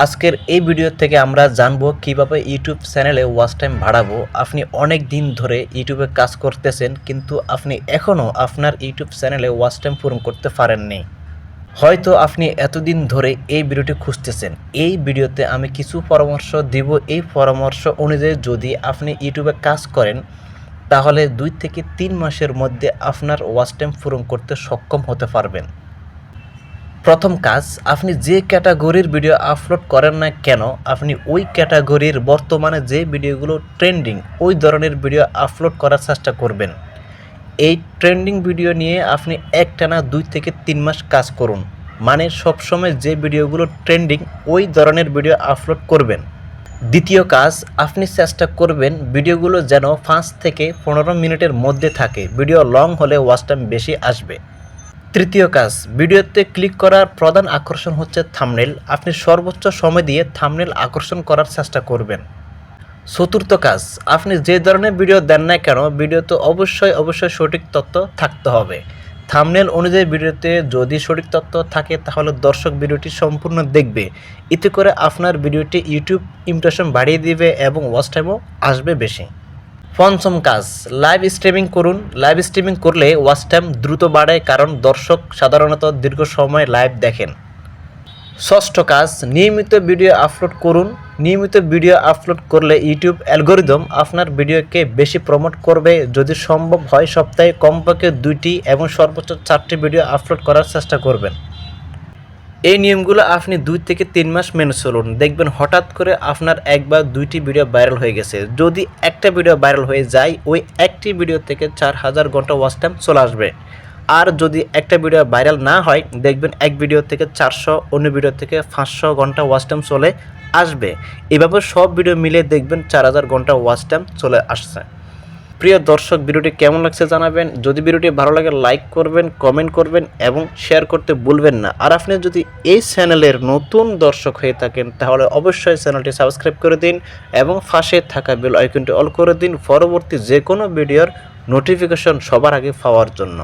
আজকের এই ভিডিও থেকে আমরা জানব কীভাবে ইউটিউব চ্যানেলে ওয়াচ টাইম বাড়াবো। আপনি অনেক দিন ধরে ইউটিউবে কাজ করতেছেন, কিন্তু আপনি এখনও আপনার ইউটিউব চ্যানেলে ওয়াচ টাইম পূরণ করতে পারেননি। হয়তো আপনি এতদিন ধরে এই ভিডিওটি খুঁজতেছেন। এই ভিডিওতে আমি কিছু পরামর্শ দিব। এই পরামর্শ অনুযায়ী যদি আপনি ইউটিউবে কাজ করেন, তাহলে দুই থেকে তিন মাসের মধ্যে আপনার ওয়াচ টাইম পূরণ করতে সক্ষম হতে পারবেন। প্রথম কাজ, আপনি যে ক্যাটাগরির ভিডিও আপলোড করেন না কেন, আপনি ওই ক্যাটাগরির বর্তমানে যে ভিডিওগুলো ট্রেন্ডিং, ওই ধরনের ভিডিও আপলোড করার চেষ্টা করবেন। এই ট্রেন্ডিং ভিডিও নিয়ে আপনি একটানা দুই থেকে তিন মাস কাজ করুন। মানে সবসময় যে ভিডিওগুলো ট্রেন্ডিং, ওই ধরনের ভিডিও আপলোড করবেন। দ্বিতীয় কাজ, আপনি চেষ্টা করবেন ভিডিওগুলো যেন পাঁচ থেকে পনেরো মিনিটের মধ্যে থাকে। ভিডিও লং হলে ওয়াচ টাইম বেশি আসবে। তৃতীয় কাজ, ভিডিওতে ক্লিক করার প্রধান আকর্ষণ হচ্ছে থামনেল আপনি সর্বোচ্চ সময় দিয়ে থামনেল আকর্ষণ করার চেষ্টা করবেন। চতুর্থ কাজ, আপনি যে ধরনের ভিডিও দেন না কেন, ভিডিওতে অবশ্যই অবশ্যই সঠিক তথ্য থাকতে হবে। থামনেল অনুযায়ী ভিডিওতে যদি সঠিক তথ্য থাকে, তাহলে দর্শক ভিডিওটি সম্পূর্ণ দেখবে। এতে করে আপনার ভিডিওটি ইউটিউব ইমপ্রেশন বাড়িয়ে দিবে এবং ওয়াচ টাইমও আসবে বেশি। পঞ্চম কাজ লাইভ স্ট্রিমিং করুন। লাইভ স্ট্রিমিং করলে ওয়াচ টাইম দ্রুত বাড়ে কারণ দর্শক সাধারণত দীর্ঘ সময় লাইভ দেখেন। ষষ্ঠ কাজ, নিয়মিত ভিডিও আপলোড করুন। নিয়মিত ভিডিও আপলোড করলে ইউটিউব অ্যালগোরিদম আপনার ভিডিওকে বেশি প্রমোট করবে। যদি সম্ভব হয় সপ্তাহে কমপক্ষে দুইটি এবং সর্বোচ্চ চারটি ভিডিও আপলোড করার চেষ্টা করবেন। এই নিয়মগুলো আপনি দুই থেকে তিন মাস মেনে চলুন। দেখবেন হঠাৎ করে আপনার এক বা দুইটি ভিডিও ভাইরাল হয়ে গেছে। যদি একটা ভিডিও ভাইরাল হয়ে যায়, ওই একটি ভিডিও থেকে চার হাজার ঘণ্টা ওয়াচ টাইম চলে আসবে। আর যদি একটা ভিডিও ভাইরাল না হয়, দেখবেন এক ভিডিও থেকে চারশো, অন্য ভিডিও থেকে পাঁচশো ঘণ্টা ওয়াচ টাইম চলে আসবে। এভাবে সব ভিডিও মিলে দেখবেন চার হাজার ঘণ্টা ওয়াচ টাইম চলে আসছে। প্রিয় দর্শক, ভিডিওটি কেমন লাগছে জানাবেন। যদি ভিডিওটি ভালো লাগে লাইক করবেন কমেন্ট করবেন এবং শেয়ার করতে ভুলবেন না। আর আপনি যদি এই চ্যানেলের নতুন দর্শক হয়ে থাকেন, তাহলে অবশ্যই চ্যানেলটি সাবস্ক্রাইব করে দিন এবং পাশে থাকা বেল আইকনটি অল করে দিন। পরবর্তী যে কোনো ভিডিওর নোটিফিকেশন সবার আগে পাওয়ার জন্য।